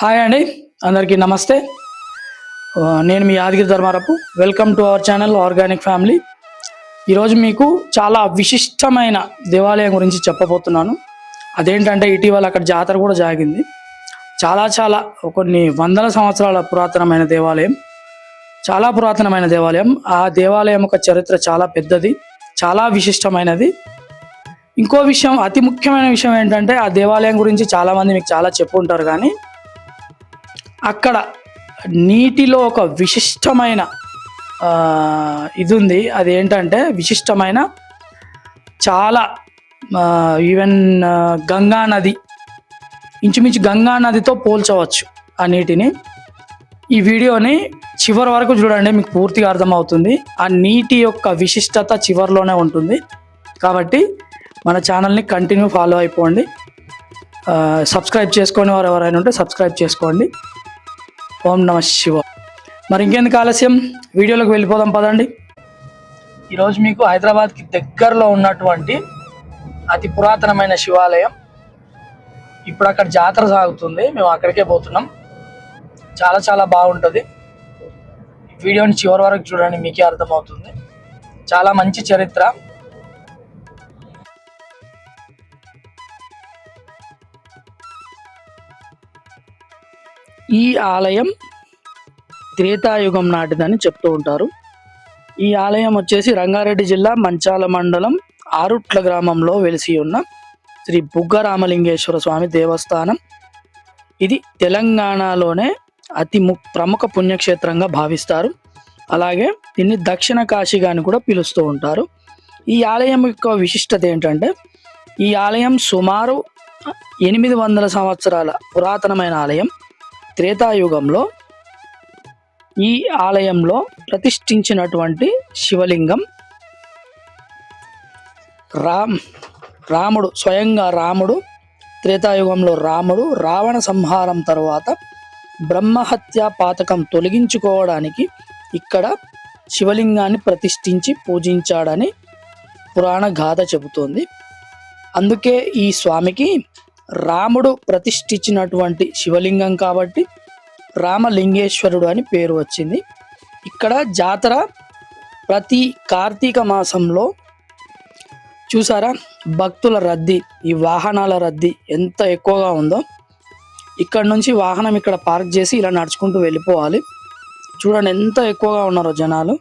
Hi అండి. అందరికీ నమస్తే. నేను మీ Yadagiri Dharmarapu. Welcome to our channel organic family ఈరోజు మీకు చాలా విశిష్టమైన దేవాలయం గురించి చెప్పబోతున్నాను. అదేంటంటే ఇటీవల అక్కడ జాతర కూడా జరిగింది. చాలా చాలా కొన్ని వందల సంవత్సరాల పురాతనమైన దేవాలయం. చాలా పురాతనమైన దేవాలయం. ఆ దేవాలయం యొక్క చరిత్ర చాలా పెద్దది చాలా విశిష్టమైనది. ఇంకో విషయం అతి ముఖ్యమైన విషయం ఏంటంటే ఆ దేవాలయం గురించి చాలామంది మీకు చాలా చెప్పుంటారు కానీ అక్కడ నీటిలో ఒక విశిష్టమైన ఇది ఉంది అది ఏంటంటే విశిష్టమైన చాలా ఈవెన్ గంగా నది ఇంచుమించు గంగా నదితో పోల్చవచ్చు ఆ నీటిని. ఈ వీడియోని చివరి వరకు చూడండి మీకు పూర్తిగా అర్థమవుతుంది. ఆ నీటి యొక్క విశిష్టత చివరిలోనే ఉంటుంది. కాబట్టి మన ఛానల్ని కంటిన్యూ ఫాలో అయిపోండి. సబ్స్క్రైబ్ చేసుకొని వారు ఎవరైనా ఉంటే సబ్స్క్రైబ్ చేసుకోండి. ఓం నమ శివ మరి ఇంకెందుకు ఆలస్యం? వీడియోలోకి వెళ్ళిపోదాం పదండి. ఈరోజు మీకు హైదరాబాద్కి దగ్గరలో ఉన్నటువంటి అతి పురాతనమైన శివాలయం. ఇప్పుడు అక్కడ జాతర సాగుతుంది. మేము అక్కడికే పోతున్నాం. చాలా చాలా బాగుంటుంది. వీడియోని చివరి వరకు చూడండి మీకే అర్థమవుతుంది. చాలా మంచి చరిత్ర. ఈ ఆలయం త్రేతాయుగం నాటిదని చెప్తూ ఉంటారు. ఈ ఆలయం వచ్చేసి రంగారెడ్డి జిల్లా మంచాల మండలం ఆరుట్ల గ్రామంలో వెలిసి ఉన్న శ్రీ బుగ్గ రామలింగేశ్వర స్వామి దేవస్థానం. ఇది తెలంగాణలోనే అతి ము ప్రముఖ పుణ్యక్షేత్రంగా భావిస్తారు. అలాగే దీన్ని దక్షిణ కాశీగా అని కూడా పిలుస్తూ ఉంటారు. ఈ ఆలయం యొక్క విశిష్టత ఏంటంటే ఈ ఆలయం సుమారు ఎనిమిది వందల సంవత్సరాల పురాతనమైన ఆలయం. త్రేతాయుగంలో ఈ ఆలయంలో ప్రతిష్ఠించినటువంటి శివలింగం రామ్ రాముడు స్వయంగా రాముడు త్రేతాయుగంలో రాముడు రావణ సంహారం తర్వాత బ్రహ్మహత్య పాతకం తొలగించుకోవడానికి ఇక్కడ శివలింగాన్ని ప్రతిష్ఠించి పూజించాడని పురాణ గాథ చెబుతోంది. అందుకే ఈ స్వామికి రాముడు ప్రతిష్ఠించినటువంటి శివలింగం కాబట్టి రామలింగేశ్వరుడు అని పేరు వచ్చింది. ఇక్కడ జాతర ప్రతి కార్తీక మాసంలో చూసారా? భక్తుల రద్దీ ఈ వాహనాల రద్దీ ఎంత ఎక్కువగా ఉందో. ఇక్కడ నుంచి వాహనం ఇక్కడ పార్క్ చేసి ఇలా నడుచుకుంటూ వెళ్ళిపోవాలి. చూడండి ఎంత ఎక్కువగా ఉన్నారో జనాలు.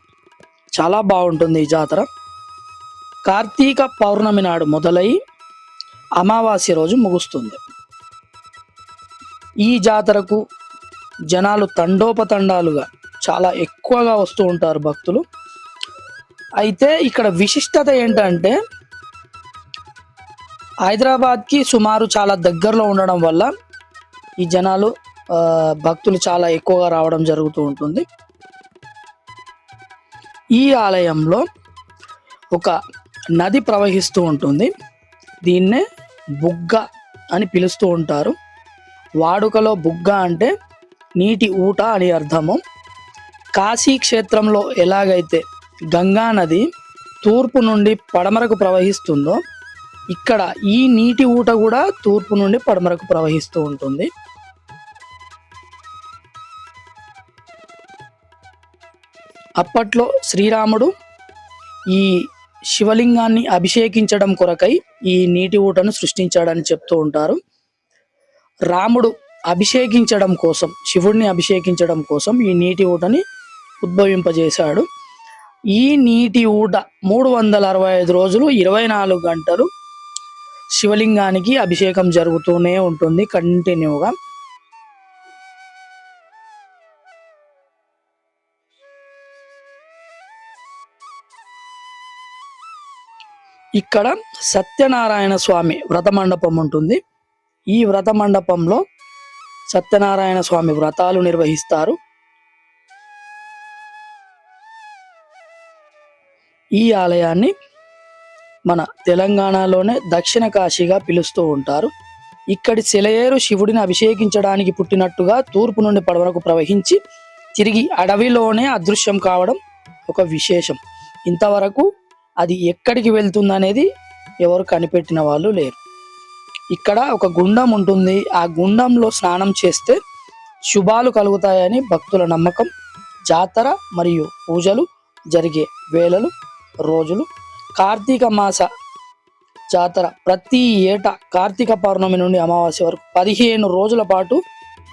చాలా బాగుంటుంది ఈ జాతర. కార్తీక పౌర్ణమి నాడు మొదలై అమావాస్య రోజు ముగుస్తుంది. ఈ జాతరకు జనాలు తండోపతండాలుగా చాలా ఎక్కువగా వస్తూ ఉంటారు భక్తులు. అయితే ఇక్కడ విశిష్టత ఏంటంటే హైదరాబాద్కి సుమారు చాలా దగ్గరలో ఉండడం వల్ల ఈ జనాలు భక్తులు చాలా ఎక్కువగా రావడం జరుగుతూ ఉంటుంది. ఈ ఆలయంలో ఒక నది ప్రవహిస్తూ ఉంటుంది. దీన్నే బుగ్గ అని పిలుస్తూ ఉంటారు. వాడుకలో బుగ్గ అంటే నీటి ఊట అని అర్థము. కాశీ క్షేత్రంలో ఎలాగైతే గంగా నది తూర్పు నుండి పడమరకు ప్రవహిస్తుందో ఇక్కడ ఈ నీటి ఊట కూడా తూర్పు నుండి పడమరకు ప్రవహిస్తూ ఉంటుంది. అప్పట్లో శ్రీరాముడు ఈ శివలింగాన్ని అభిషేకించడం కొరకై ఈ నీటి ఊటను సృష్టించాడని చెప్తూ ఉంటారు. రాముడు అభిషేకించడం కోసం శివుడిని అభిషేకించడం కోసం ఈ నీటి ఊటని ఉద్భవింపజేశాడు. ఈ నీటి ఊట మూడు వందల అరవై ఐదు రోజులు ఇరవై నాలుగు గంటలు శివలింగానికి అభిషేకం జరుగుతూనే ఉంటుంది. కంటిన్యూగా ఇక్కడ సత్యనారాయణ స్వామి వ్రత మండపం ఉంటుంది. ఈ వ్రత మండపంలో సత్యనారాయణ స్వామి వ్రతాలు నిర్వహిస్తారు. ఈ ఆలయాన్ని మన తెలంగాణలోనే దక్షిణ కాశీగా పిలుస్తూ ఉంటారు. ఇక్కడి సెలయేరు శివుడిని అభిషేకించడానికి పుట్టినట్టుగా తూర్పు నుండి పడవరకు ప్రవహించి తిరిగి అడవిలోనే అదృశ్యం కావడం ఒక విశేషం. ఇంతవరకు అది ఎక్కడికి వెళ్తుందనేది ఎవరు కనిపెట్టిన వాళ్ళు లేరు. ఇక్కడ ఒక గుండం ఉంటుంది. ఆ గుండంలో స్నానం చేస్తే శుభాలు కలుగుతాయని భక్తుల నమ్మకం జాతర మరియు పూజలు జరిగే వేళలు రోజులు. కార్తీక మాస జాతర ప్రతి ఏటా కార్తీక పౌర్ణమి నుండి అమావాస్య వరకు పదిహేను రోజుల పాటు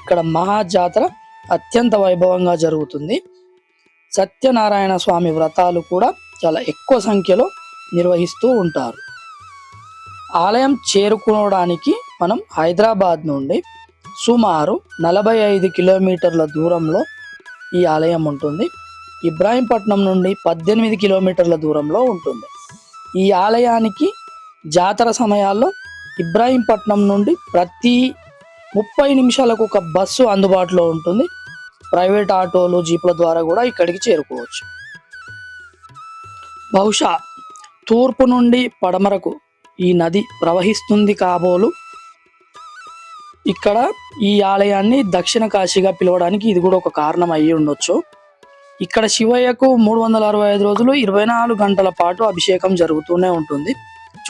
ఇక్కడ మహా జాతర అత్యంత వైభవంగా జరుగుతుంది. సత్యనారాయణ స్వామి వ్రతాలు కూడా చాలా ఎక్కువ సంఖ్యలో నిర్వహిస్తూ ఉంటారు. ఆలయం చేరుకోవడానికి మనం హైదరాబాద్ నుండి సుమారు నలభై ఐదు కిలోమీటర్ల దూరంలో ఈ ఆలయం ఉంటుంది. ఇబ్రాహీంపట్నం నుండి పద్దెనిమిది కిలోమీటర్ల దూరంలో ఉంటుంది. ఈ ఆలయానికి జాతర సమయాల్లో ఇబ్రాహీంపట్నం నుండి ప్రతి ముప్పై నిమిషాలకు ఒక బస్సు అందుబాటులో ఉంటుంది. ప్రైవేట్ ఆటోలు జీపుల ద్వారా కూడా ఇక్కడికి చేరుకోవచ్చు. బహుశా తూర్పు నుండి పడమరకు ఈ నది ప్రవహిస్తుంది కాబోలు. ఇక్కడ ఈ ఆలయాన్ని దక్షిణ కాశీగా పిలవడానికి ఇది కూడా ఒక కారణం అయ్యి ఉండొచ్చు. ఇక్కడ శివయ్యకు మూడు వందల అరవై ఐదు రోజులు ఇరవై నాలుగు గంటల పాటు అభిషేకం జరుగుతూనే ఉంటుంది.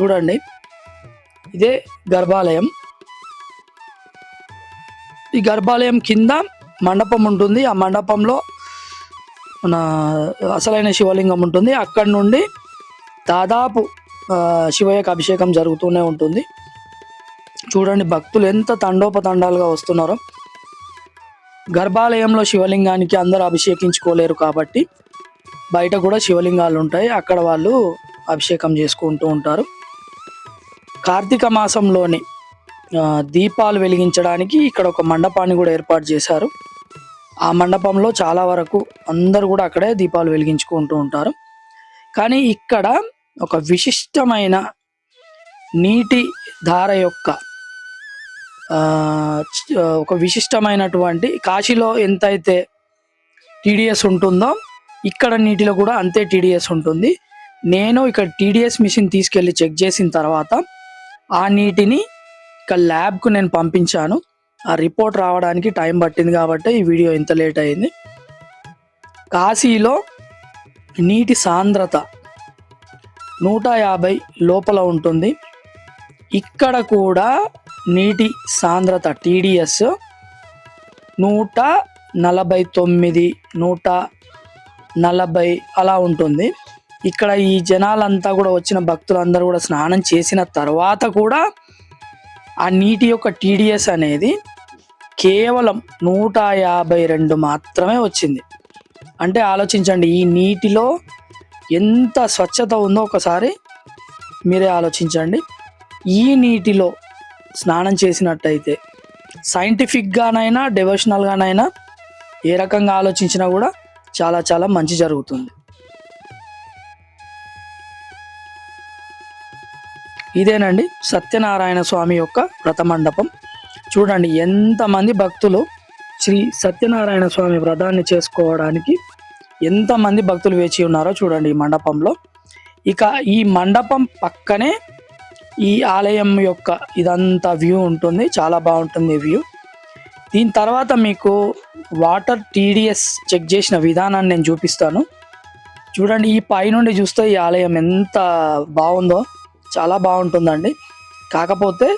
చూడండి. ఇదే గర్భాలయం. ఈ గర్భాలయం కింద మండపం ఉంటుంది. ఆ మండపంలో మన అసలైన శివలింగం ఉంటుంది. అక్కడి నుండి దాదాపు శివయ్యకు అభిషేకం జరుగుతూనే ఉంటుంది. చూడండి భక్తులు ఎంత తండోపతండాలుగా వస్తున్నారో. గర్భాలయంలో శివలింగానికి అందరూ అభిషేకించుకోలేరు కాబట్టి బయట కూడా శివలింగాలు ఉంటాయి. అక్కడ వాళ్ళు అభిషేకం చేసుకుంటూ ఉంటారు. కార్తీక మాసంలోని దీపాలు వెలిగించడానికి ఇక్కడ ఒక మండపాన్ని కూడా ఏర్పాటు చేశారు. ఆ మండపంలో చాలా వరకు అందరూ కూడా అక్కడే దీపాలు వెలిగించుకుంటూ ఉంటారు. కానీ ఇక్కడ ఒక విశిష్టమైన నీటి ధార యొక్క ఒక విశిష్టమైనటువంటి కాశీలో ఎంతైతే టీడీఎస్ ఉంటుందో ఇక్కడ నీటిలో కూడా అంతే టీడీఎస్ ఉంటుంది. నేను ఇక్కడ టీడీఎస్ మిషన్ తీసుకెళ్ళి చెక్ చేసిన తర్వాత ఆ నీటిని ఇక ల్యాబ్కు నేను పంపించాను. ఆ రిపోర్ట్ రావడానికి టైం పట్టింది కాబట్టి ఈ వీడియో ఇంత లేట్ అయింది. కాశీలో నీటి సాంద్రత నూట యాభై లోపల ఉంటుంది. ఇక్కడ కూడా నీటి సాంద్రత టీడీఎస్ నూట నలభై తొమ్మిది నూట నలభై అలా ఉంటుంది. ఇక్కడ ఈ జనాలంతా కూడా వచ్చిన భక్తులందరూ కూడా స్నానం చేసిన తర్వాత కూడా ఆ నీటి యొక్క టీడీఎస్ అనేది కేవలం నూట యాభై రెండు మాత్రమే వచ్చింది. అంటే ఆలోచించండి ఈ నీటిలో ఎంత స్వచ్ఛత ఉందో ఒకసారి మీరే ఆలోచించండి. ఈ నీటిలో స్నానం చేసినట్టయితే సైంటిఫిక్గానైనా డెవోషనల్గానైనా ఏ రకంగా ఆలోచించినా కూడా చాలా చాలా మంచి జరుగుతుంది. ఇదేనండి సత్యనారాయణ స్వామి యొక్క వ్రత మండపం చూడండి ఎంతమంది భక్తులు శ్రీ సత్యనారాయణ స్వామి వ్రతాన్ని చేసుకోవడానికి ఎంతమంది భక్తులు వేచి ఉన్నారో చూడండి ఈ మండపంలో. ఇక ఈ మండపం పక్కనే ఈ ఆలయం యొక్క ఇదంతా వ్యూ ఉంటుంది చాలా బాగుంటుంది వ్యూ. దీని తర్వాత మీకు వాటర్ టీడీఎస్ చెక్ చేసిన విధానాన్ని నేను చూపిస్తాను. చూడండి ఈ పైనుండి చూస్తే ఈ ఆలయం ఎంత బాగుందో చాలా బాగుంటుందండి. కాకపోతే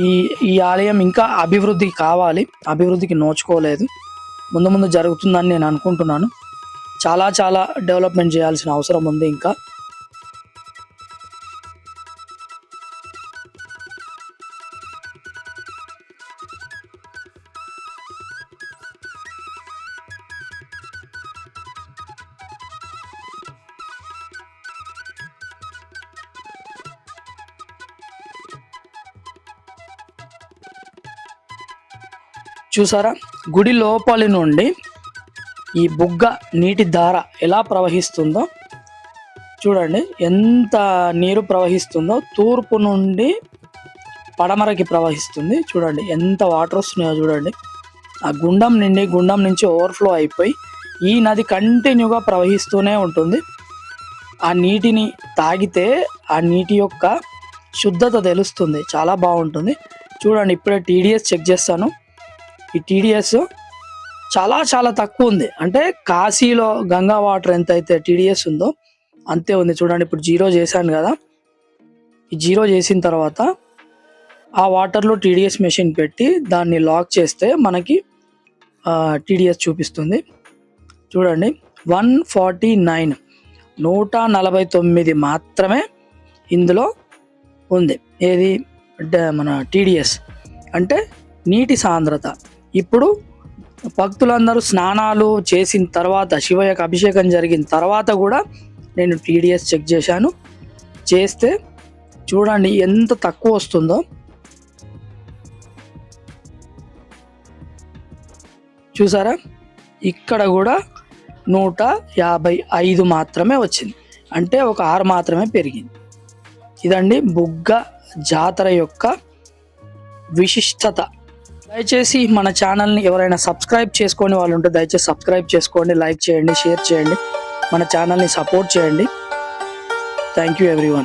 ఈ ఈ ఆలయం ఇంకా అభివృద్ధి కావాలి. అభివృద్ధికి నోచుకోలేదు. ముందు ముందు జరుగుతుందని నేను అనుకుంటున్నాను. చాలా చాలా డెవలప్మెంట్ చేయాల్సిన అవసరం ఉంది ఇంకా. చూసారా? గుడి లోపలి నుండి ఈ బుగ్గ నీటి ధార ఎలా ప్రవహిస్తుందో చూడండి. ఎంత నీరు ప్రవహిస్తుందో తూర్పు నుండి పడమరకి ప్రవహిస్తుంది. చూడండి. ఎంత వాటర్ వస్తున్నాయో చూడండి. ఆ గుండం నుండి గుండం నుంచి ఓవర్ఫ్లో అయిపోయి ఈ నది కంటిన్యూగా ప్రవహిస్తూనే ఉంటుంది. ఆ నీటిని తాగితే ఆ నీటి యొక్క శుద్ధత తెలుస్తుంది. చాలా బాగుంటుంది. చూడండి. ఇప్పుడే టీడీఎస్ చెక్ చేస్తాను. ఈ టీడీఎస్ చాలా చాలా తక్కువ ఉంది. అంటే కాశీలో గంగా వాటర్ ఎంత అయితే టీడీఎస్ ఉందో అంతే ఉంది. చూడండి ఇప్పుడు జీరో చేశాను కదా. ఈ జీరో చేసిన తర్వాత ఆ వాటర్లో టీడీఎస్ మెషిన్ పెట్టి దాన్ని లాక్ చేస్తే మనకి టీడీఎస్ చూపిస్తుంది. చూడండి వన్ ఫార్టీ నైన్ నూట నలభై తొమ్మిది మాత్రమే ఇందులో ఉంది. ఏది? మన టీడీఎస్ అంటే నీటి సాంద్రత. ఇప్పుడు భక్తులందరూ స్నానాలు చేసిన తర్వాత శివయ్యకు అభిషేకం జరిగిన తర్వాత కూడా నేను టీడీఎస్ చెక్ చేశాను. చేస్తే చూడండి ఎంత తక్కువ వస్తుందో. చూసారా? ఇక్కడ కూడా నూట యాభై ఐదు మాత్రమే వచ్చింది. అంటే ఒక ఆరు మాత్రమే పెరిగింది. ఇదండి బుగ్గ జాతర యొక్క విశిష్టత. దయచేసి మన ఛానల్ని ఎవరైనా సబ్స్క్రైబ్ చేసుకొని వాళ్ళు ఉంటే దయచేసి సబ్స్క్రైబ్ చేసుకోండి లైక్ చేయండి షేర్ చేయండి. మన ఛానల్ని సపోర్ట్ చేయండి. Thank you everyone